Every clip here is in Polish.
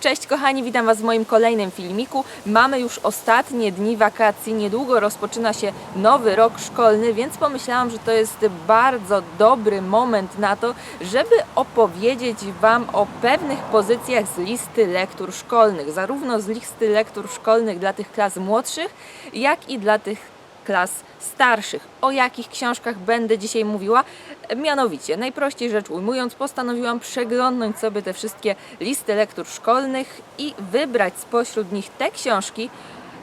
Cześć kochani, witam Was w moim kolejnym filmiku. Mamy już ostatnie dni wakacji, niedługo rozpoczyna się nowy rok szkolny, więc pomyślałam, że to jest bardzo dobry moment na to, żeby opowiedzieć Wam o pewnych pozycjach z listy lektur szkolnych, zarówno z listy lektur szkolnych dla tych klas młodszych, jak i dla tych klas starszych. O jakich książkach będę dzisiaj mówiła? Mianowicie, najprościej rzecz ujmując, postanowiłam przeglądnąć sobie te wszystkie listy lektur szkolnych i wybrać spośród nich te książki,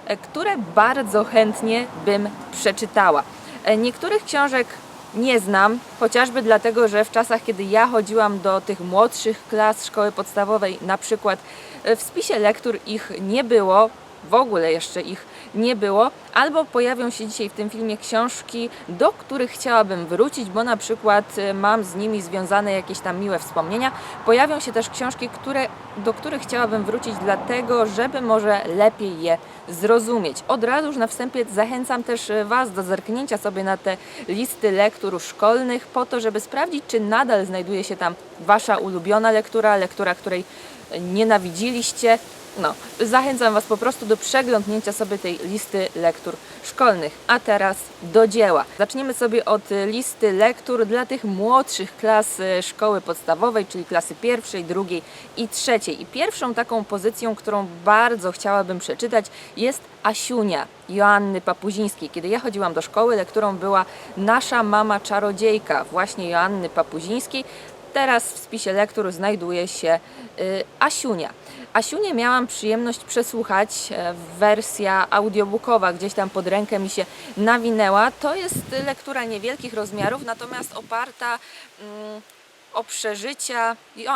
e, które bardzo chętnie bym przeczytała. E, Niektórych książek nie znam, chociażby dlatego, że w czasach, kiedy ja chodziłam do tych młodszych klas szkoły podstawowej, na przykład e, w spisie lektur ich nie było, w ogóle jeszcze ich nie było, albo pojawią się dzisiaj w tym filmie książki, do których chciałabym wrócić, bo na przykład e, mam z nimi związane jakieś tam miłe wspomnienia. Pojawią się też książki, które, do których chciałabym wrócić, dlatego, żeby może lepiej je zrozumieć. Od razu już na wstępie zachęcam też e, Was do zerknięcia sobie na te listy lektur szkolnych, po to, żeby sprawdzić, czy nadal znajduje się tam Wasza ulubiona lektura, lektura, której nienawidziliście. No, zachęcam Was po prostu do przeglądnięcia sobie tej listy lektur szkolnych. A teraz do dzieła. Zaczniemy sobie od y, listy lektur dla tych młodszych klas y, szkoły podstawowej, czyli klasy pierwszej, drugiej i trzeciej. I pierwszą taką pozycją, którą bardzo chciałabym przeczytać, jest Asiunia Joanny Papuzińskiej. Kiedy ja chodziłam do szkoły, lekturą była Nasza mama czarodziejka, właśnie Joanny Papuzińskiej. Teraz w spisie lektur znajduje się y, Asiunia. Asiunię miałam przyjemność przesłuchać, e, wersja audiobookowa gdzieś tam pod rękę mi się nawinęła. To jest lektura niewielkich rozmiarów, natomiast oparta mm, o przeżycia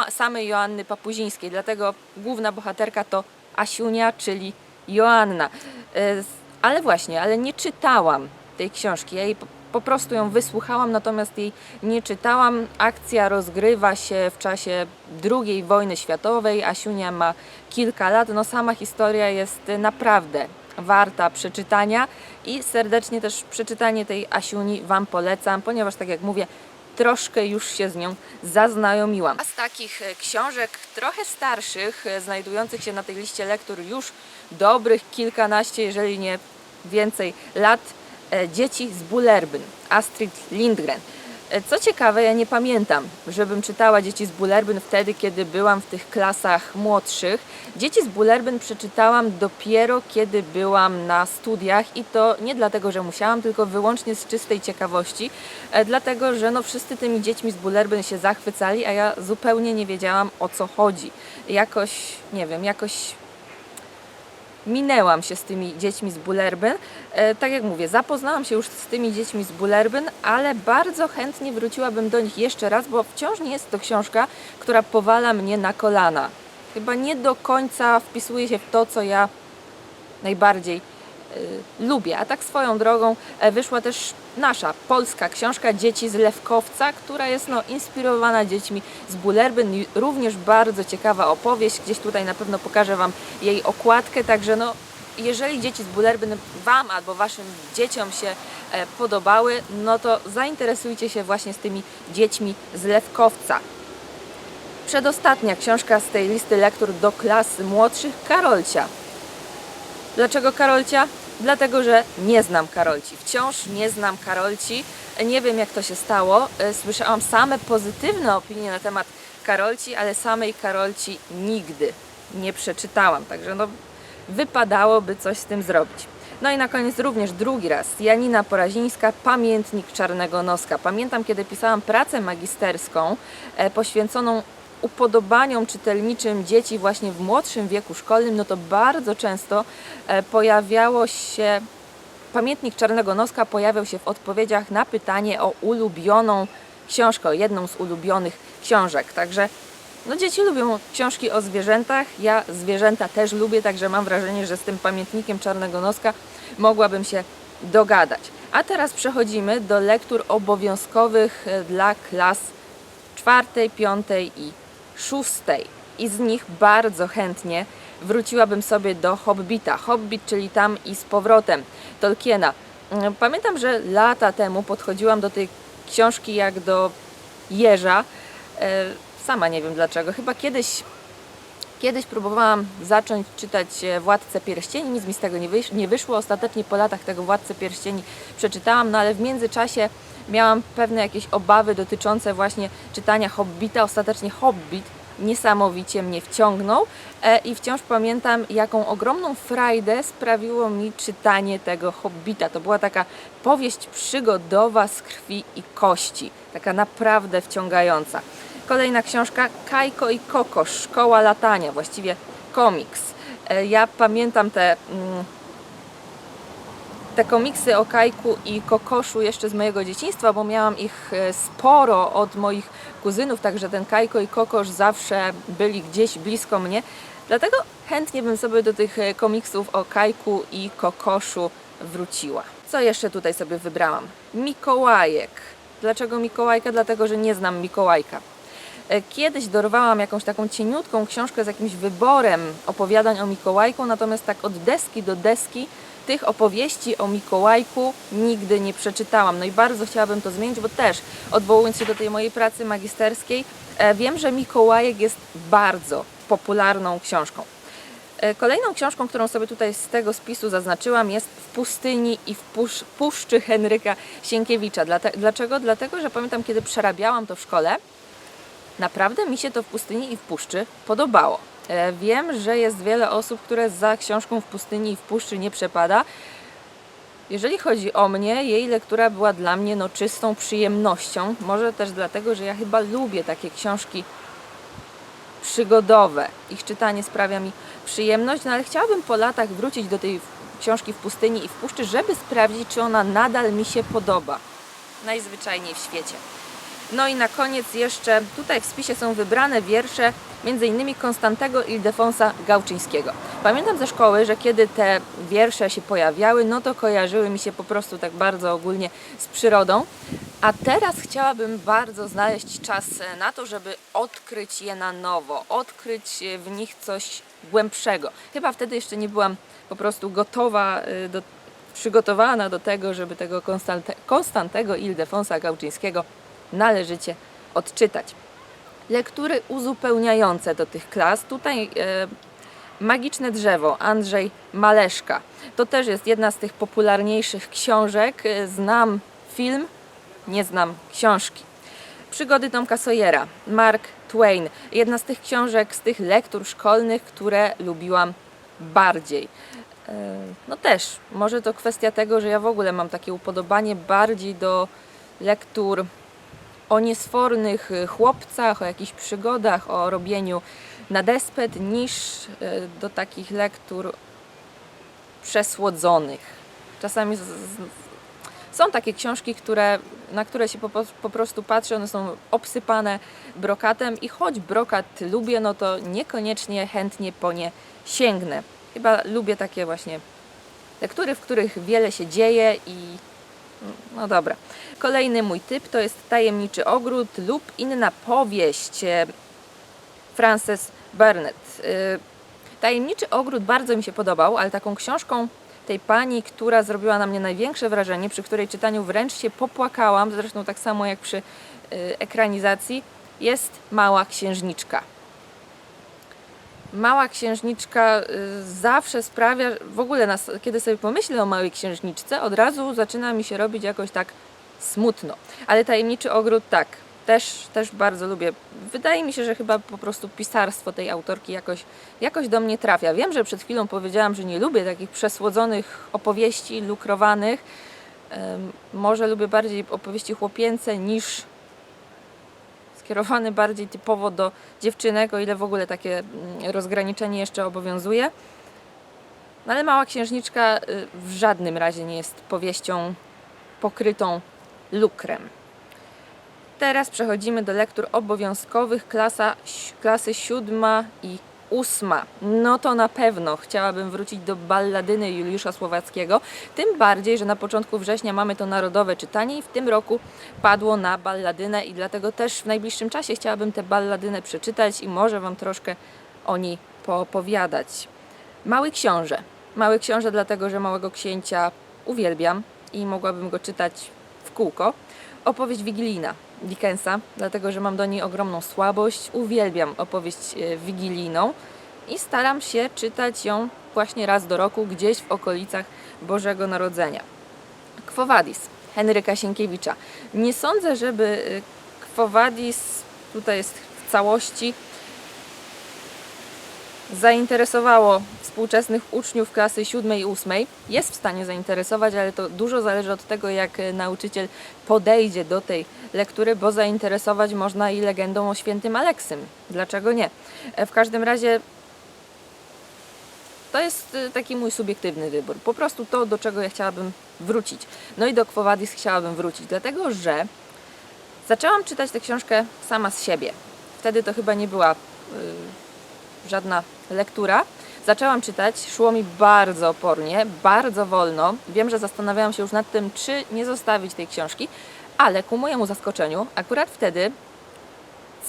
samej Joanny Papuzińskiej, dlatego główna bohaterka to Asiunia, czyli Joanna. E, Ale właśnie, ale nie czytałam tej książki. Ja jej po, prostu ją wysłuchałam, natomiast jej nie czytałam. Akcja rozgrywa się w czasie II wojny światowej. Asiunia ma kilka lat. No sama historia jest naprawdę warta przeczytania i serdecznie też przeczytanie tej Asiuni Wam polecam, ponieważ tak jak mówię, troszkę już się z nią zaznajomiłam. A z takich e, książek trochę starszych, e, znajdujących się na tej liście lektur już dobrych kilkanaście, jeżeli nie więcej lat, Dzieci z Bullerbyn, Astrid Lindgren. E, Co ciekawe, ja nie pamiętam, żebym czytała Dzieci z Bullerbyn wtedy, kiedy byłam w tych klasach młodszych. Dzieci z Bullerbyn przeczytałam dopiero, kiedy byłam na studiach i to nie dlatego, że musiałam, tylko wyłącznie z czystej ciekawości, e, dlatego, że no wszyscy tymi dziećmi z Bullerbyn się zachwycali, a ja zupełnie nie wiedziałam o co chodzi. Jakoś, nie wiem, jakoś minęłam się z tymi dziećmi z Bullerbyn. E, tak jak mówię, zapoznałam się już z tymi dziećmi z Bullerbyn, ale bardzo chętnie wróciłabym do nich jeszcze raz, bo wciąż nie jest to książka, która powala mnie na kolana. Chyba nie do końca wpisuje się w to, co ja najbardziej lubię. A tak swoją drogą e, wyszła też nasza polska książka Dzieci z Lewkowca, która jest no, inspirowana dziećmi z Bullerbyn. I Również bardzo ciekawa opowieść. Gdzieś tutaj na pewno pokażę Wam jej okładkę, także no, jeżeli dzieci z Bullerbyn Wam albo Waszym dzieciom się e, podobały, no to zainteresujcie się właśnie z tymi dziećmi z Lewkowca. Przedostatnia książka z tej listy lektur do klas młodszych Karolcia. Dlaczego Karolcia? Dlatego, że nie znam Karolci. Wciąż nie znam Karolci. Nie wiem, jak to się stało. E, Słyszałam same pozytywne opinie na temat Karolci, ale samej Karolci nigdy nie przeczytałam. Także no, wypadałoby coś z tym zrobić. No i na koniec również drugi raz. Janina Porazińska, Pamiętnik Czarnego Noska. Pamiętam, kiedy pisałam pracę magisterską e, poświęconą upodobaniom czytelniczym dzieci właśnie w młodszym wieku szkolnym, no to bardzo często e, pojawiało się Pamiętnik Czarnego Noska pojawiał się w odpowiedziach na pytanie o ulubioną książkę, jedną z ulubionych książek. Także no dzieci lubią książki o zwierzętach, ja zwierzęta też lubię, także mam wrażenie, że z tym pamiętnikiem Czarnego Noska mogłabym się dogadać. A teraz przechodzimy do lektur obowiązkowych e, dla klas czwartej, piątej i szóstej. I z nich bardzo chętnie wróciłabym sobie do Hobbita. Hobbit, czyli tam i z powrotem Tolkiena. Mm, Pamiętam, że lata temu podchodziłam do tej książki jak do jeża. E, Sama nie wiem dlaczego. Chyba kiedyś Kiedyś próbowałam zacząć czytać e, Władcę Pierścieni, nic mi z tego nie, wysz- nie wyszło. Ostatecznie po latach tego Władcę Pierścieni przeczytałam, no ale w międzyczasie miałam pewne jakieś obawy dotyczące właśnie czytania Hobbita. Ostatecznie Hobbit niesamowicie mnie wciągnął e, i wciąż pamiętam, jaką ogromną frajdę sprawiło mi czytanie tego Hobbita. To była taka powieść przygodowa z krwi i kości, taka naprawdę wciągająca. Kolejna książka Kajko i Koko, Szkoła Latania, właściwie komiks. E, Ja pamiętam te, mm, te komiksy o Kajku i Kokoszu jeszcze z mojego dzieciństwa, bo miałam ich e, sporo od moich kuzynów, także ten Kajko i Kokosz zawsze byli gdzieś blisko mnie. Dlatego chętnie bym sobie do tych e, komiksów o Kajku i Kokoszu wróciła. Co jeszcze tutaj sobie wybrałam? Mikołajek. Dlaczego Mikołajka? Dlatego, że nie znam Mikołajka. E, Kiedyś dorwałam jakąś taką cieniutką książkę z jakimś wyborem opowiadań o Mikołajku, natomiast tak od deski do deski tych opowieści o Mikołajku nigdy nie przeczytałam. No i bardzo chciałabym to zmienić, bo też odwołując się do tej mojej pracy magisterskiej, e, wiem, że Mikołajek jest bardzo popularną książką. E, Kolejną książką, którą sobie tutaj z tego spisu zaznaczyłam, jest W pustyni i w pusz, puszczy Henryka Sienkiewicza. Dlaczego? Dlatego, że pamiętam, kiedy przerabiałam to w szkole, naprawdę mi się to w pustyni i w puszczy podobało. E, Wiem, że jest wiele osób, które za książką w pustyni i w puszczy nie przepada. Jeżeli chodzi o mnie, jej lektura była dla mnie no, czystą przyjemnością. Może też dlatego, że ja chyba lubię takie książki przygodowe. Ich czytanie sprawia mi przyjemność, no ale chciałabym po latach wrócić do tej książki w pustyni i w puszczy, żeby sprawdzić, czy ona nadal mi się podoba. Najzwyczajniej w świecie. No i na koniec jeszcze tutaj w spisie są wybrane wiersze m.in. Konstantego Ildefonsa Gałczyńskiego. Pamiętam ze szkoły, że kiedy te wiersze się pojawiały, no to kojarzyły mi się po prostu tak bardzo ogólnie z przyrodą. A teraz chciałabym bardzo znaleźć czas na to, żeby odkryć je na nowo, odkryć w nich coś głębszego. Chyba wtedy jeszcze nie byłam po prostu gotowa y, do, przygotowana do tego, żeby tego Konstante, Konstantego Ildefonsa Gałczyńskiego należycie odczytać. Lektury uzupełniające do tych klas. Tutaj e, Magiczne drzewo, Andrzej Maleszka. To też jest jedna z tych popularniejszych książek. E, Znam film, nie znam książki. Przygody Tomka Sawyera, Mark Twain. Jedna z tych książek, z tych lektur szkolnych, które lubiłam bardziej. E, No też, może to kwestia tego, że ja w ogóle mam takie upodobanie bardziej do lektur o niesfornych y, chłopcach, o jakichś przygodach, o robieniu na despet, niż y, do takich lektur przesłodzonych. Czasami z, z, są takie książki, które, na które się po, po- prostu patrzy, one są obsypane brokatem i choć brokat lubię, no to niekoniecznie chętnie po nie sięgnę. Chyba lubię takie właśnie lektury, w których wiele się dzieje i no dobra. Kolejny mój typ to jest Tajemniczy Ogród lub inna powieść e, Frances Burnett. E, Tajemniczy Ogród bardzo mi się podobał, ale taką książką tej pani, która zrobiła na mnie największe wrażenie, przy której czytaniu wręcz się popłakałam, zresztą tak samo jak przy e, ekranizacji, jest Mała Księżniczka. Mała księżniczka y, zawsze sprawia, w ogóle nas, kiedy sobie pomyślę o małej księżniczce, od razu zaczyna mi się robić jakoś tak smutno. Ale tajemniczy ogród tak, też, też bardzo lubię. Wydaje mi się, że chyba po prostu pisarstwo tej autorki jakoś, jakoś do mnie trafia. Wiem, że przed chwilą powiedziałam, że nie lubię takich przesłodzonych opowieści, lukrowanych. Może lubię bardziej opowieści chłopięce niż skierowany bardziej typowo do dziewczynek, o ile w ogóle takie mm, rozgraniczenie jeszcze obowiązuje. No ale Mała Księżniczka y, w żadnym razie nie jest powieścią pokrytą lukrem. Teraz przechodzimy do lektur obowiązkowych, klasa, klasy siódma i ósma. No to na pewno chciałabym wrócić do balladyny Juliusza Słowackiego, tym bardziej, że na początku września mamy to narodowe czytanie i w tym roku padło na balladynę i dlatego też w najbliższym czasie chciałabym tę balladynę przeczytać i może Wam troszkę o niej poopowiadać. Mały Książę. Mały Książę dlatego, że Małego Księcia uwielbiam i mogłabym go czytać w kółko. Opowieść Wigilijna Dickensa, dlatego że mam do niej ogromną słabość. Uwielbiam opowieść e, wigilijną. i staram się czytać ją właśnie raz do roku, gdzieś w okolicach Bożego Narodzenia. Quo Vadis Henryka Sienkiewicza. Nie sądzę, żeby Quo Vadis tutaj jest w całości zainteresowało współczesnych uczniów klasy 7 i 8. Jest w stanie zainteresować, ale to dużo zależy od tego, jak nauczyciel podejdzie do tej lektury, bo zainteresować można i legendą o świętym Aleksym. Dlaczego nie? E, W każdym razie to jest e, taki mój subiektywny wybór. Po prostu to, do czego ja chciałabym wrócić. No i do Quo chciałabym wrócić, dlatego że zaczęłam czytać tę książkę sama z siebie. Wtedy to chyba nie była y, żadna lektura. Zaczęłam czytać, szło mi bardzo opornie, bardzo wolno. Wiem, że zastanawiałam się już nad tym, czy nie zostawić tej książki, ale ku mojemu zaskoczeniu, akurat wtedy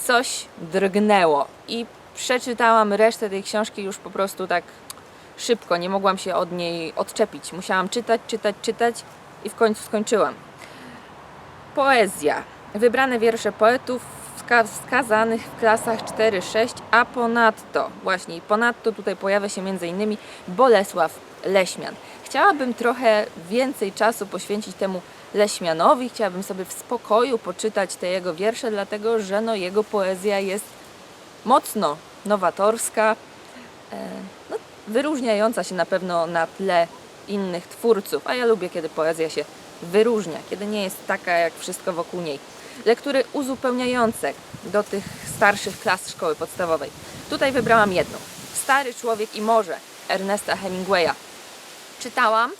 coś drgnęło i przeczytałam resztę tej książki już po prostu tak szybko, nie mogłam się od niej odczepić. Musiałam czytać, czytać, czytać i w końcu skończyłam. Poezja. Wybrane wiersze poetów wskazanych w klasach 4-6, a ponadto, właśnie ponadto tutaj pojawia się m.in. Bolesław Leśmian. Chciałabym trochę więcej czasu poświęcić temu Leśmianowi, chciałabym sobie w spokoju poczytać te jego wiersze, dlatego że no, jego poezja jest mocno nowatorska, e, no, wyróżniająca się na pewno na tle innych twórców, a ja lubię, kiedy poezja się wyróżnia, kiedy nie jest taka jak wszystko wokół niej. Lektury uzupełniające do tych starszych klas szkoły podstawowej. Tutaj wybrałam jedną. Stary człowiek i morze Ernesta Hemingwaya. Czytałam,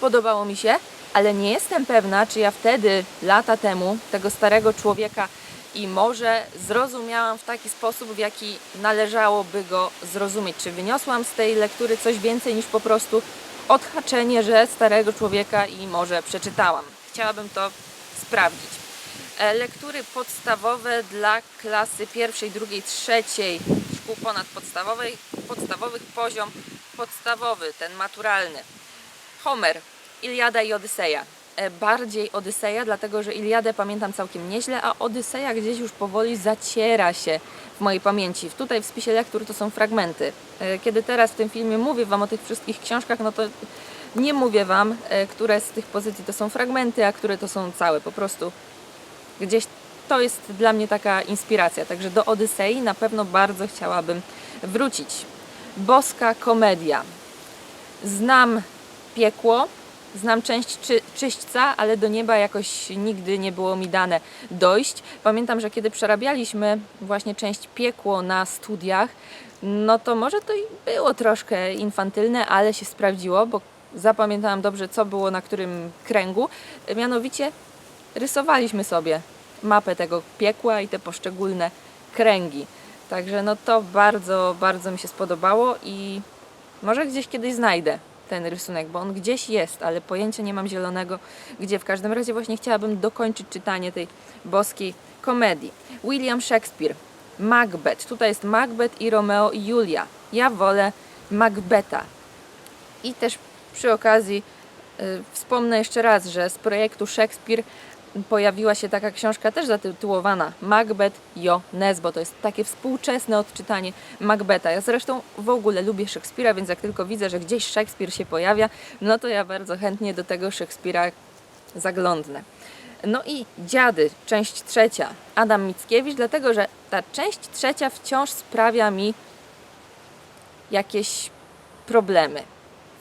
podobało mi się, ale nie jestem pewna, czy ja wtedy, lata temu, tego starego człowieka i morze zrozumiałam w taki sposób, w jaki należałoby go zrozumieć. Czy wyniosłam z tej lektury coś więcej niż po prostu odhaczenie, że starego człowieka i morze przeczytałam. Chciałabym to sprawdzić. E, Lektury podstawowe dla klasy pierwszej, drugiej, trzeciej szkół ponadpodstawowej, podstawowych poziom podstawowy, ten maturalny. Homer, Iliada i Odyseja. E, Bardziej Odyseja, dlatego że Iliadę pamiętam całkiem nieźle, a Odyseja gdzieś już powoli zaciera się w mojej pamięci. Tutaj w spisie lektur to są fragmenty. E, Kiedy teraz w tym filmie mówię Wam o tych wszystkich książkach, no to nie mówię Wam, które z tych pozycji to są fragmenty, a które to są całe. Po prostu gdzieś to jest dla mnie taka inspiracja. Także do Odysei na pewno bardzo chciałabym wrócić. Boska komedia. Znam piekło, znam część czy, czyśćca, ale do nieba jakoś nigdy nie było mi dane dojść. Pamiętam, że kiedy przerabialiśmy właśnie część piekło na studiach, no to może to i było troszkę infantylne, ale się sprawdziło, bo zapamiętałam dobrze, co było na którym kręgu. Mianowicie rysowaliśmy sobie mapę tego piekła i te poszczególne kręgi. Także no to bardzo, bardzo mi się spodobało i może gdzieś kiedyś znajdę ten rysunek, bo on gdzieś jest, ale pojęcia nie mam zielonego, gdzie. W każdym razie właśnie chciałabym dokończyć czytanie tej boskiej komedii. William Shakespeare, Macbeth. Tutaj jest Macbeth i Romeo i Julia. Ja wolę Macbeta. I też przy okazji y, wspomnę jeszcze raz, że z projektu Shakespeare pojawiła się taka książka też zatytułowana Macbeth Jo Nesbo. To jest takie współczesne odczytanie Macbeta. Ja zresztą w ogóle lubię Szekspira, więc jak tylko widzę, że gdzieś Szekspir się pojawia, no to ja bardzo chętnie do tego Szekspira zaglądnę. No i Dziady, część trzecia, Adam Mickiewicz, dlatego że ta część trzecia wciąż sprawia mi jakieś problemy.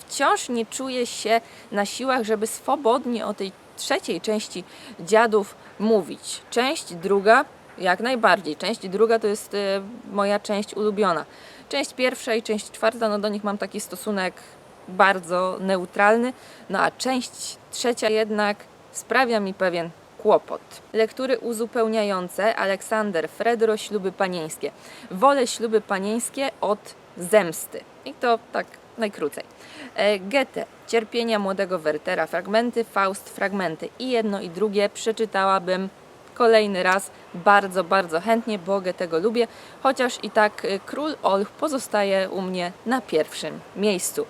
Wciąż nie czuję się na siłach, żeby swobodnie o tej trzeciej części dziadów mówić. Część druga, jak najbardziej. Część druga to jest e, moja część ulubiona. Część pierwsza i część czwarta, no do nich mam taki stosunek bardzo neutralny, no a część trzecia jednak sprawia mi pewien kłopot. Lektury uzupełniające Aleksander Fredro Śluby panieńskie. Wolę śluby panieńskie od zemsty. I to tak najkrócej. E, Goethe, Cierpienia młodego Wertera, fragmenty, Faust, fragmenty. I jedno i drugie przeczytałabym kolejny raz bardzo, bardzo chętnie, bo Goethego lubię, chociaż i tak e, Król Olch pozostaje u mnie na pierwszym miejscu.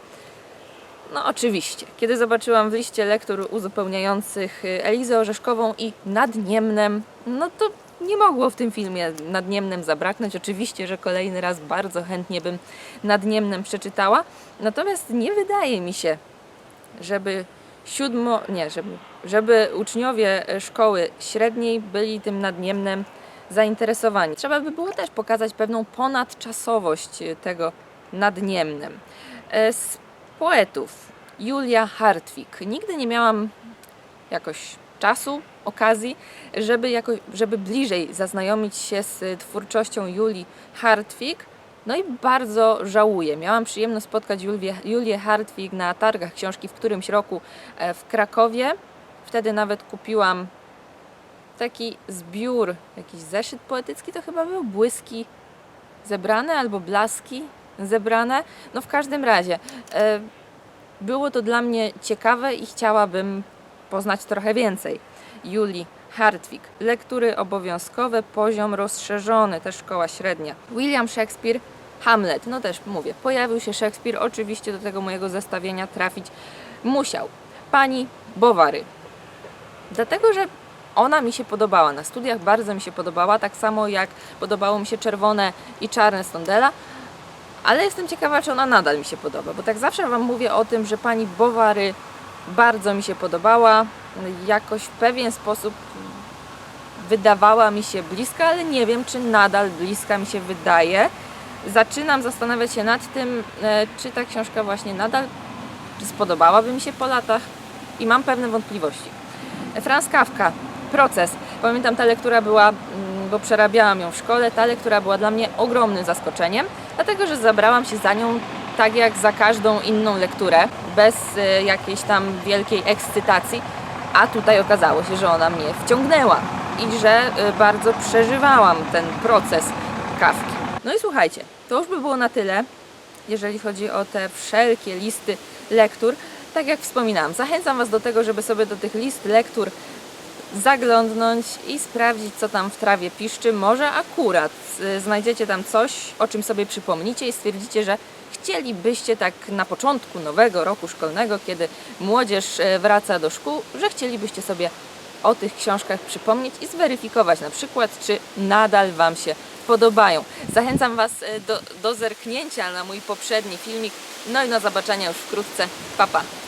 No oczywiście, kiedy zobaczyłam w liście lektur uzupełniających y, Elizę Orzeszkową i Nad Niemnem, no to nie mogło w tym filmie nadniemnym zabraknąć. Oczywiście, że kolejny raz bardzo chętnie bym nadniemnym przeczytała. Natomiast nie wydaje mi się, żeby siódmo, nie, żeby, żeby uczniowie szkoły średniej byli tym nadniemnem zainteresowani. Trzeba by było też pokazać pewną ponadczasowość tego nadniemnem. E, Z poetów Julia Hartwig. Nigdy nie miałam jakoś czasu, okazji, żeby, jako, żeby bliżej zaznajomić się z twórczością Julii Hartwig. No i bardzo żałuję. Miałam przyjemność spotkać Julię, Julię Hartwig na targach książki w którymś roku e, w Krakowie. Wtedy nawet kupiłam taki zbiór, jakiś zeszyt poetycki, to chyba był błyski zebrane albo blaski zebrane. No w każdym razie e, było to dla mnie ciekawe i chciałabym poznać trochę więcej. Julii Hartwig. Lektury obowiązkowe, poziom rozszerzony, też szkoła średnia. William Shakespeare, Hamlet. No też mówię, pojawił się Shakespeare, oczywiście do tego mojego zestawienia trafić musiał. Pani Bowary. Dlatego, że ona mi się podobała. Na studiach bardzo mi się podobała, tak samo jak podobało mi się czerwone i czarne Stondela. Ale jestem ciekawa, czy ona nadal mi się podoba, bo tak zawsze Wam mówię o tym, że pani Bowary bardzo mi się podobała. Jakoś w pewien sposób wydawała mi się bliska, ale nie wiem, czy nadal bliska mi się wydaje. Zaczynam zastanawiać się nad tym, e, czy ta książka właśnie nadal spodobałaby mi się po latach i mam pewne wątpliwości. Franz Kafka, proces. Pamiętam ta lektura była, mm, bo przerabiałam ją w szkole, ta lektura była dla mnie ogromnym zaskoczeniem, dlatego że zabrałam się za nią tak jak za każdą inną lekturę, bez e, jakiejś tam wielkiej ekscytacji, a tutaj okazało się, że ona mnie wciągnęła i że e, bardzo przeżywałam ten proces Kawki. No i słuchajcie, to już by było na tyle, jeżeli chodzi o te wszelkie listy lektur. Tak jak wspominałam, zachęcam Was do tego, żeby sobie do tych list lektur zaglądnąć i sprawdzić, co tam w trawie piszczy. Może akurat y, znajdziecie tam coś, o czym sobie przypomnicie i stwierdzicie, że chcielibyście tak na początku nowego roku szkolnego, kiedy młodzież e, wraca do szkół, że chcielibyście sobie o tych książkach przypomnieć i zweryfikować na przykład, czy nadal Wam się podobają. Zachęcam Was e, do, do zerknięcia na mój poprzedni filmik. No i do zobaczenia już wkrótce. Pa, pa.